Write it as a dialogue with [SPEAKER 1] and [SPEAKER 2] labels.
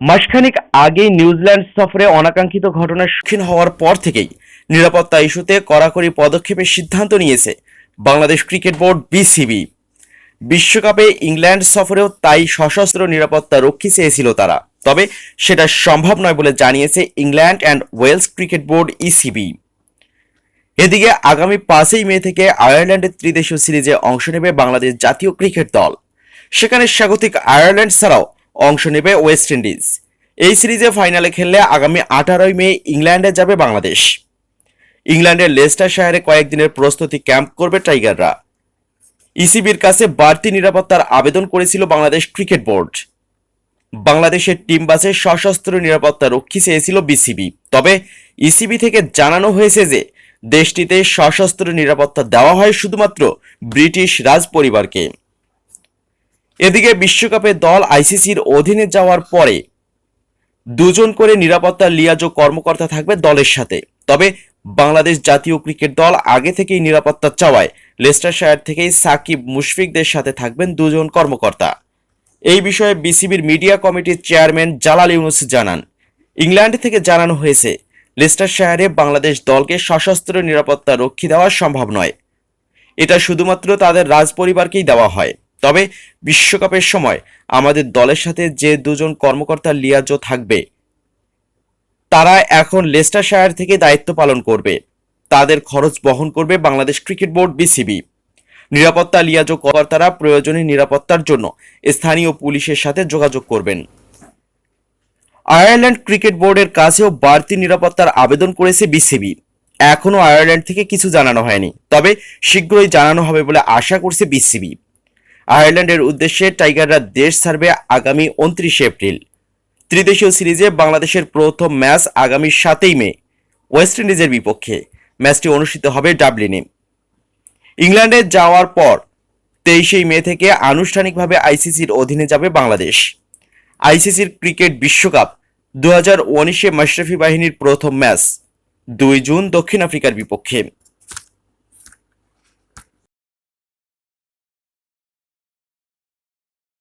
[SPEAKER 1] মাসখানেক আগে নিউজিল্যান্ড সফরে অনাকাঙ্ক্ষিত ঘটনার সম্মুখীন হওয়ার পর থেকেই নিরাপত্তা ইস্যুতে কড়াকড়ি পদক্ষেপের সিদ্ধান্ত নিয়েছে বাংলাদেশ ক্রিকেট বোর্ড বিসিবি। বিশ্বকাপে ইংল্যান্ড সফরেও তাই সশস্ত্র নিরাপত্তা রক্ষী চেয়েছিল তারা। তবে সেটা সম্ভব নয় বলে জানিয়েছে England and Wales cricket board ECB. এদিকে আগামী পাঁচই মে থেকে আয়ারল্যান্ডের ত্রিদেশীয় সিরিজে অংশ নেবে বাংলাদেশ জাতীয় ক্রিকেট দল। সেখানে স্বাগতিক আয়ারল্যান্ড ছাড়াও অংশ নেবে ওয়েস্ট ইন্ডিজ। এই সিরিজে ফাইনালে খেললে আগামী আঠারোই মে ইংল্যান্ডে যাবে বাংলাদেশ। ইংল্যান্ডের লেস্টার শহরে কয়েকদিনের প্রস্তুতি ক্যাম্প করবে টাইগাররা। ইসিবির কাছে বাড়তি নিরাপত্তার আবেদন করেছিল বাংলাদেশ ক্রিকেট বোর্ড। বাংলাদেশের টিম বাসে সশস্ত্র নিরাপত্তা রক্ষী চেয়েছিল বিসিবি। তবে ইসিবি থেকে জানানো হয়েছে যে, দেশটিতে সশস্ত্র নিরাপত্তা দেওয়া হয় শুধুমাত্র ব্রিটিশ রাজ পরিবারকে এদিকে বিশ্বকাপে দল আইসিসির অধীনে যাওয়ার পরে দুজন করে নিরাপত্তা লিয়াজো কর্মকর্তা থাকবে দলের সাথে। তবে বাংলাদেশ জাতীয় ক্রিকেট দল আগে থেকেই নিরাপত্তা চাওয়ায় লেস্টার শায়ার থেকেই সাকিব মুশফিকদের সাথে থাকবেন দুজন কর্মকর্তা। এই বিষয়ে বিসিবির মিডিয়া কমিটির চেয়ারম্যান জালাল ইউনুস জানান, ইংল্যান্ড থেকে জানানো হয়েছে লেস্টার শায়ারে বাংলাদেশ দলকে সশস্ত্র নিরাপত্তা রক্ষী দেওয়া সম্ভব নয়। এটা শুধুমাত্র তাদের রাজ পরিবারকেই দেওয়া হয়। তবে বিশ্বকাপের সময় আমাদের দলের সাথে যে দুজন কর্মকর্তা লিয়াজো থাকবে, তারা এখন লেস্টার শায়ার থেকে দায়িত্ব পালন করবে। তাদের খরচ বহন করবে বাংলাদেশ ক্রিকেট বোর্ড বিসিবি। নিরাপত্তা লিয়াজো কর্তারা প্রয়োজনীয় নিরাপত্তার জন্য স্থানীয় পুলিশের সাথে যোগাযোগ করবেন। আয়ারল্যান্ড ক্রিকেট বোর্ডের কাছেও বাড়তি নিরাপত্তার আবেদন করেছে বিসিবি। এখনও আয়ারল্যান্ড থেকে কিছু জানানো হয়নি, তবে শীঘ্রই জানানো হবে বলে আশা করছে বিসিবি। আয়ারল্যান্ডের উদ্দেশ্যে টাইগাররা দেশ ছাড়বে আগামী উনত্রিশে এপ্রিল। ত্রিদেশীয় সিরিজে বাংলাদেশের প্রথম ম্যাচ আগামী সাতই মে, ওয়েস্ট ইন্ডিজের বিপক্ষে। ম্যাচটি অনুষ্ঠিত হবে ডাবলিনে। ইংল্যান্ডে যাওয়ার পর তেইশেই মে থেকে আনুষ্ঠানিকভাবে আইসিসির অধীনে যাবে বাংলাদেশ। আইসিসির ক্রিকেট বিশ্বকাপ দু হাজার উনিশে মাশরাফি বাহিনীর প্রথম ম্যাচ, দুই জুন দক্ষিণ আফ্রিকার বিপক্ষে।